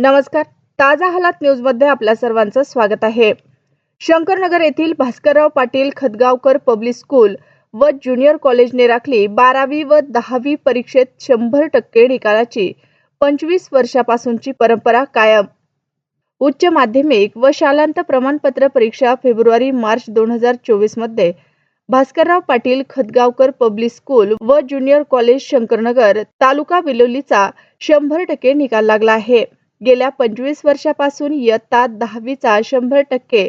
नमस्कार. ताजा हालात न्यूजमध्ये आपल्या सर्वांचं स्वागत आहे. शंकरनगर येथील भास्करराव पाटील खदगावकर पब्लिक स्कूल व ज्युनियर कॉलेजने राखली बारावी व दहावी परीक्षेत शंभर टक्के निकालाची पंचवीस वर्षापासूनची परंपरा कायम. उच्च माध्यमिक व शालांत प्रमाणपत्र परीक्षा फेब्रुवारी मार्च दोन हजार चोवीसमध्ये भास्करराव पाटील खदगावकर पब्लिक स्कूल व ज्युनियर कॉलेज शंकरनगर तालुका बिलोलीचा शंभर टक्के निकाल लागला आहे. गेल्या पंचवीस वर्षापासून इयत्ता दहावीचा शंभर टक्के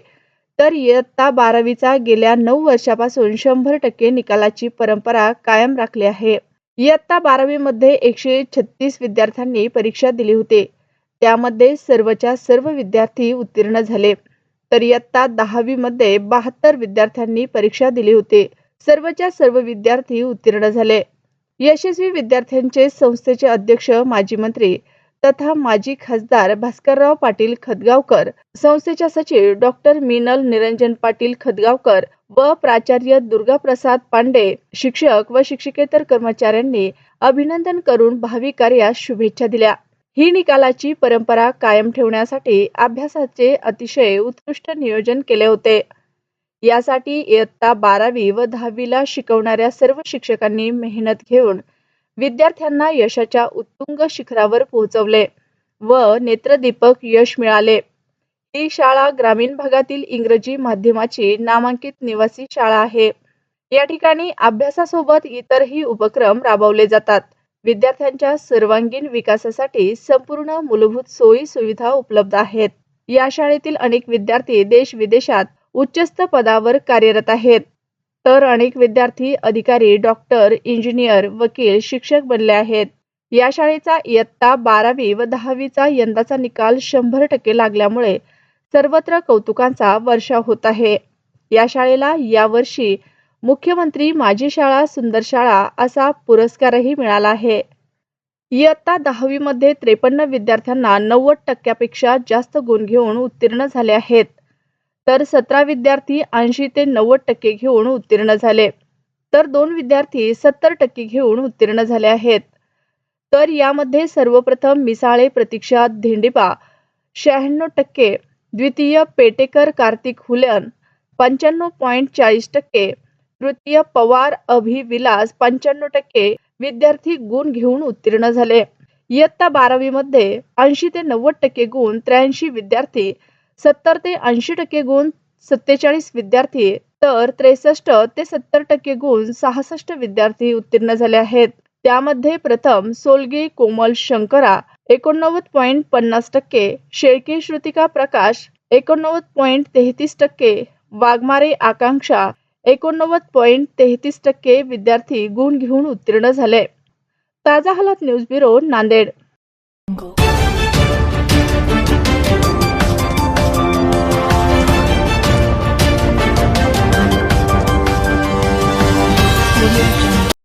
तर इयत्ता बारावीचा गेल्या नऊ वर्षापासून शंभर टक्के निकालाची परंपरा कायम राखली आहे. इयत्ता बारावीमध्ये एकशे छत्तीस विद्यार्थ्यांनी परीक्षा दिली होती. त्यामध्ये सर्वच्या सर्व विद्यार्थी उत्तीर्ण झाले. तर इयत्ता दहावीमध्ये बहात्तर विद्यार्थ्यांनी परीक्षा दिली होती. सर्वच्या सर्व विद्यार्थी उत्तीर्ण झाले. यशस्वी विद्यार्थ्यांचे संस्थेचे अध्यक्ष माजी मंत्री तथा माजी खासदार भास्करराव पाटील खदगावकर संस्थेच्या सचिव डॉक्टर मिनल निरंजन पाटील खदगावकर व प्राचार्य दुर्गाप्रसाद पांडे शिक्षक व शिक्षकेतर कर्मचाऱ्यांनी अभिनंदन करून भावी कार्यास शुभेच्छा दिल्या. ही निकालाची परंपरा कायम ठेवण्यासाठी अभ्यासाचे अतिशय उत्कृष्ट नियोजन केले होते. यासाठी इयत्ता बारावी व दहावीला शिकवणाऱ्या सर्व शिक्षकांनी मेहनत घेऊन विद्यार्थ्यांना यशाच्या उत्तुंग शिखरावर पोहोचवले व नेत्रदीपक यश मिळाले. ही शाळा ग्रामीण भागातील इंग्रजी माध्यमाची नामांकित निवासी शाळा आहे. या ठिकाणी अभ्यासासोबत इतरही उपक्रम राबवले जातात. विद्यार्थ्यांच्या सर्वांगीण विकासासाठी संपूर्ण मूलभूत सोयी सुविधा उपलब्ध आहेत. या शाळेतील अनेक विद्यार्थी देश विदेशात उच्चस्त पदावर कार्यरत आहेत. तर अनेक विद्यार्थी अधिकारी डॉक्टर इंजिनियर वकील शिक्षक बनले आहेत. या शाळेचा इयत्ता बारावी व दहावीचा यंदाचा निकाल शंभर टक्के लागल्यामुळे सर्वत्र कौतुकांचा वर्षाव होत आहे. या शाळेला यावर्षी मुख्यमंत्री माझी शाळा सुंदर शाळा असा पुरस्कारही मिळाला आहे. इयत्ता दहावीमध्ये त्रेपन्न विद्यार्थ्यांना नव्वद टक्क्यापेक्षा जास्त गुण घेऊन उत्तीर्ण झाले आहेत. तर सतरा विद्यार्थी ऐंशी ते नव्वद टक्के घेऊन उत्तीर्ण झाले. तर दोन विद्यार्थी सत्तर टक्के घेऊन उत्तीर्ण झाले आहेत. तर यामध्ये सर्वप्रथम मिसाळे प्रतीक्षा धेंडिपा शहाण्णव टक्के द्वितीय पेटेकर कार्तिक हुलन पंच्याण्णव पॉईंट चाळीस टक्के तृतीय पवार अभिविलास पंच्याण्णव टक्के विद्यार्थी गुण घेऊन उत्तीर्ण झाले. इयत्ता बारावीमध्ये ऐंशी ते नव्वद टक्के गुण त्र्याऐंशी विद्यार्थी सत्तर ते ऐंशी टक्के गुण सत्तेचाळीस विद्यार्थी तर त्रेसष्ट ते सत्तर टक्के गुण सहासष्ट विद्यार्थी उत्तीर्ण झाले आहेत. त्यामध्ये प्रथम सोलगी कोमल शंकरा एकोणनव्वद पॉईंट पन्नास टक्के शेळके श्रुतिका प्रकाश एकोणनव्वद पॉईंट तेहतीस टक्के वाघमारे आकांक्षा एकोणनव्वद पॉईंट तेहतीस टक्के विद्यार्थी गुण घेऊन उत्तीर्ण झाले. ताजा हालात न्यूज ब्युरो नांदेड.